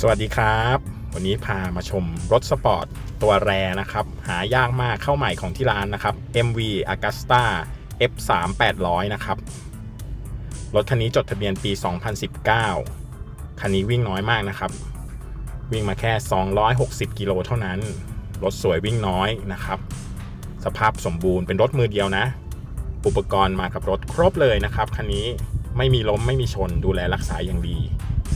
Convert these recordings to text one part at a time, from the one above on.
สวัสดีครับ วันนี้พามาชมรถสปอร์ตตัวแรนะครับ หายากมากเข้าใหม่ของที่ร้านนะครับ MV Agusta F3 800 นะครับ รถคันนี้จดทะเบียนปี 2019 คันนี้วิ่งน้อยมากนะครับ วิ่งมาแค่ 260 กิโลเท่านั้น รถสวยวิ่งน้อยนะครับ สภาพสมบูรณ์เป็นรถมือเดียวนะ อุปกรณ์มากับรถครบเลยนะครับ คันนี้ไม่มีล้มไม่มีชนดูแลรักษาอย่างดี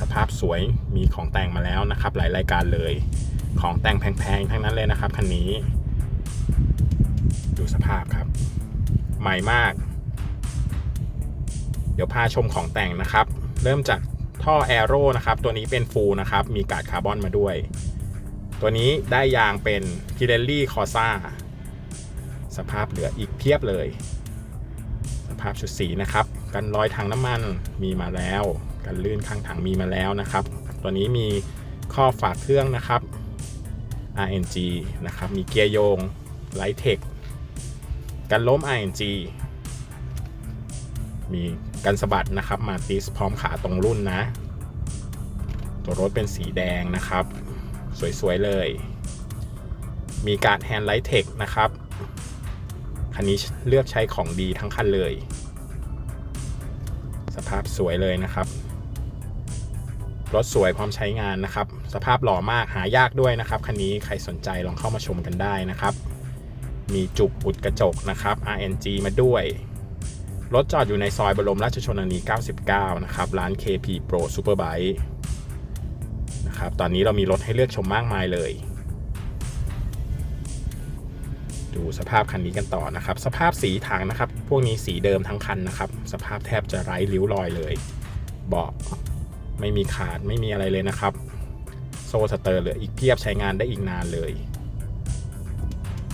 สภาพสวยมีของแต่งมาแล้วนะครับ หลายรายการเลย ของแต่งแพงๆทั้งนั้นเลยนะครับคันนี้ ดูสภาพครับ ใหม่มาก เดี๋ยวพาชมของแต่งนะครับ เริ่มจากท่อแอโร่นะครับ ตัวนี้เป็นฟูลนะครับ มีกาดคาร์บอนมาด้วย ตัวนี้ได้ยางเป็น Pirelli Corsa สภาพเหลืออีกเพียบเลย สภาพชุดสีนะครับ กันรอยถังน้ำมันมีมาแล้ว กันลื่นข้างถังมีมาแล้วนะครับ ตัวนี้มีข้อฝากเครื่องนะครับ RNG นะครับ มีเกียร์โยงไลท์เทคกันล้ม RNG มีกันสะบัดนะครับมาติสพร้อมขาตรงรุ่นนะ ตัวรถเป็นสีแดงนะครับ สวย ๆ เลย มีการแฮนด์ไลท์เทคนะครับ คันนี้เลือกใช้ของดีทั้งคันเลย สภาพสวยเลยนะครับ รถสวยพร้อมใช้งานนะครับ สภาพหล่อมากหายากด้วยนะครับ คันนี้ใครสนใจลองเข้ามาชมกันได้นะครับ มีจุกอุดกระจกนะครับ RNG มาด้วย รถจอดอยู่ในซอยบรมราชชนนี 99 นะครับ ร้าน KP Pro Superbike นะครับ ตอนนี้เรามีรถให้เลือกชมมากมายเลย ดูสภาพคันนี้กันต่อนะครับ สภาพสีถังนะครับ พวกนี้สีเดิมทั้งคันนะครับ สภาพแทบจะไร้ริ้วรอยเลย เบาะ ไม่มีขาดไม่มีอะไรเลยนะครับ โซ่สเตอร์เหลืออีกเพียบใช้งานได้อีกนานเลย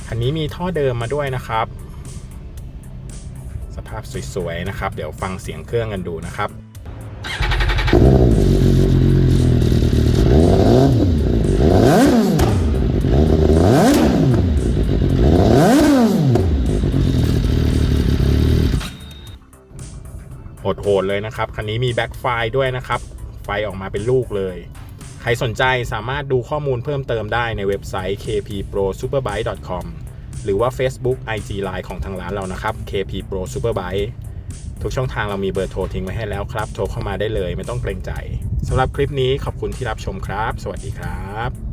คันนี้มีท่อเดิมมาด้วยนะครับ สภาพสวยๆนะครับ เดี๋ยวฟังเสียงเครื่องกันดูนะครับโหดๆเลยนะครับ คันนี้มีแบ็คไฟด้วยนะครับ ไฟออกมาเป็นลูกเลย ใครสนใจสามารถดูข้อมูลเพิ่มเติมได้ในเว็บไซต์ kpprosuperbike.com หรือว่า Facebook IG Line ของทางร้านเรานะครับ KP Pro Superbike ทุกช่องทางเรามีเบอร์โทรทิ้งไว้ให้แล้วครับ โทรเข้ามาได้เลยไม่ต้องเกรงใจสำหรับคลิปนี้ขอบคุณที่รับชมครับ สวัสดีครับ